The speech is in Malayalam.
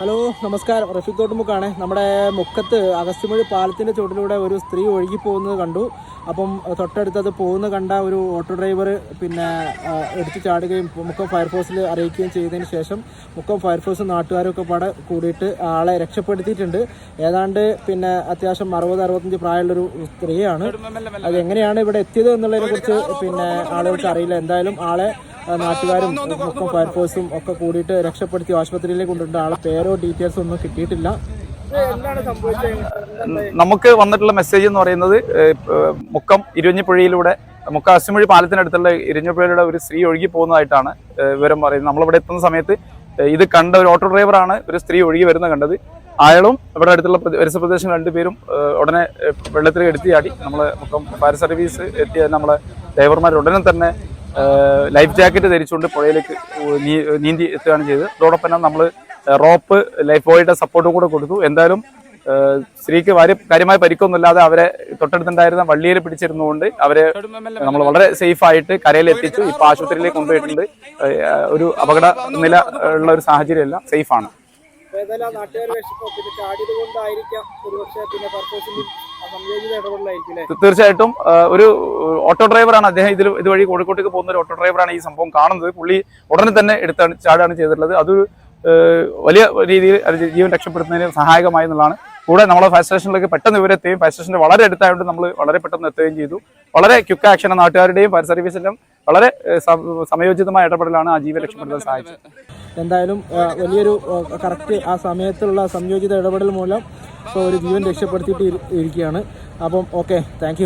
ഹലോ നമസ്കാരം. റഫീഖ് തോട്ടുമുക്കാണ്. നമ്മുടെ മുക്കത്ത് അഗസ്ത്യമൊഴി പാലത്തിന്റെ ചുവട്ടിലൂടെ ഒരു സ്ത്രീ ഒഴുകി പോകുന്നത് കണ്ടു. അപ്പം തൊട്ടടുത്തത് പോകുന്ന കണ്ട ഒരു ഓട്ടോ ഡ്രൈവർ പിന്നെ എടുത്ത് ചാടുകയും മുക്കം ഫയർഫോഴ്സിൽ അറിയിക്കുകയും ചെയ്തതിന് ശേഷം മുക്കം ഫയർഫോഴ്സും നാട്ടുകാരൊക്കെ പാടെ കൂടിയിട്ട് ആളെ രക്ഷപ്പെടുത്തിയിട്ടുണ്ട്. ഏതാണ്ട് പിന്നെ അത്യാവശ്യം അറുപത് അറുപത്തഞ്ച് പ്രായമുള്ളൊരു സ്ത്രീയാണ്. അത് എങ്ങനെയാണ് ഇവിടെ എത്തിയത് എന്നുള്ളതിനെ കുറിച്ച് പിന്നെ ആളുകൾക്ക് അറിയില്ല. എന്തായാലും ആളെ നാട്ടുകാരും ഒക്കെ ഫയർഫോഴ്സും ഒക്കെ കൂടിയിട്ട് രക്ഷപ്പെടുത്തി ആശുപത്രിയിലേക്ക് കൊണ്ടുവരേണ്ട ആളെ പേരോ ഡീറ്റെയിൽസോ ഒന്നും കിട്ടിയിട്ടില്ല. നമുക്ക് വന്നിട്ടുള്ള മെസ്സേജ് എന്ന് പറയുന്നത് മുക്കം ഇരുവഞ്ഞിപ്പുഴയിലൂടെ മുക്കം അശ്വമൊഴി പാലത്തിനടുത്തുള്ള ഇരിഞ്ഞിപ്പുഴയിലൂടെ ഒരു സ്ത്രീ ഒഴുകി പോകുന്നതായിട്ടാണ് വിവരം പറയുന്നത്. നമ്മളിവിടെ എത്തുന്ന സമയത്ത് ഇത് കണ്ട ഒരു ഓട്ടോ ഡ്രൈവറാണ് ഒരു സ്ത്രീ ഒഴുകി വരുന്നത് കണ്ടത്. അയാളും ഇവിടെ അടുത്തുള്ള പ്രദേ- പരിസര പ്രദേശം രണ്ടുപേരും ഉടനെ വെള്ളത്തിൽ എടുത്തിയാടി നമ്മൾ മുക്കം ഫയർ സർവീസ് എത്തിയ നമ്മളെ ഡ്രൈവർമാർ ഉടനെ തന്നെ ലൈഫ് ജാക്കറ്റ് ധരിച്ചുകൊണ്ട് പുഴയിലേക്ക് നീന്തി എത്തുകയാണ് ചെയ്തത്. അതോടൊപ്പം തന്നെ നമ്മൾ റോപ്പ് ലൈഫ് ബോയുടെ സപ്പോർട്ടും കൂടെ കൊടുത്തു. എന്തായാലും സ്ത്രീക്ക് വാര്യ കാര്യമായ പരിക്കൊന്നുമില്ലാതെ അവരെ തൊട്ടടുത്തുണ്ടായിരുന്ന വള്ളിയിൽ പിടിച്ചിരുന്നുകൊണ്ട് അവരെ നമ്മൾ വളരെ സേഫ് ആയിട്ട് കരയിൽ എത്തിച്ചു. ഇപ്പൊ ആശുപത്രിയിലേക്ക് കൊണ്ടുപോയിട്ടുണ്ട്. ഒരു അപകട നില ഉള്ള ഒരു സാഹചര്യമല്ല. സേഫ് ആണ്. ഏതായാലും ആ നാട്ടുകാർ പിന്നെ തീർച്ചയായിട്ടും ഒരു ഓട്ടോ ഡ്രൈവറാണ് അദ്ദേഹം ഇതിൽ ഇതുവഴി കോഴിക്കോട്ടേക്ക് പോകുന്ന ഒരു ഓട്ടോ ഡ്രൈവറാണ് ഈ സംഭവം കാണുന്നത്. പുള്ളി ഉടനെ തന്നെ എടുത്താണ് ചാടാണ് ചെയ്തിട്ടുള്ളത്. അതൊരു വലിയ രീതിയിൽ അത് ജീവൻ രക്ഷപ്പെടുത്തുന്നതിന് സഹായകമായി എന്നുള്ളതാണ്. കൂടെ നമ്മളെ ഫയർ സ്റ്റേഷനിലേക്ക് പെട്ടെന്ന് ഇവരെത്തുകയും ഫയർ സ്റ്റേഷന്റെ വളരെ അടുത്തായതുകൊണ്ട് നമ്മൾ വളരെ പെട്ടെന്ന് എത്തുകയും ചെയ്തു. വളരെ ക്യുക്ക് ആക്ഷനാണ് നാട്ടുകാരുടെയും ഫയർ സർവീസിന്റെയും വളരെ സമയോചിതമായ ഇടപെടലാണ് ആ ജീവൻ രക്ഷപ്പെടുത്താൻ സഹായിച്ചത് എന്തായാലും വലിയൊരു കറക്റ്റ് ആ സമയത്തുള്ള സംയോജിത ഇടപെടൽ മൂലം ഇപ്പോൾ ഒരു ജീവൻ രക്ഷപ്പെടുത്തിയിട്ട് ഇരി- ഇരിക്കുകയാണ്. അപ്പം ഓക്കെ താങ്ക്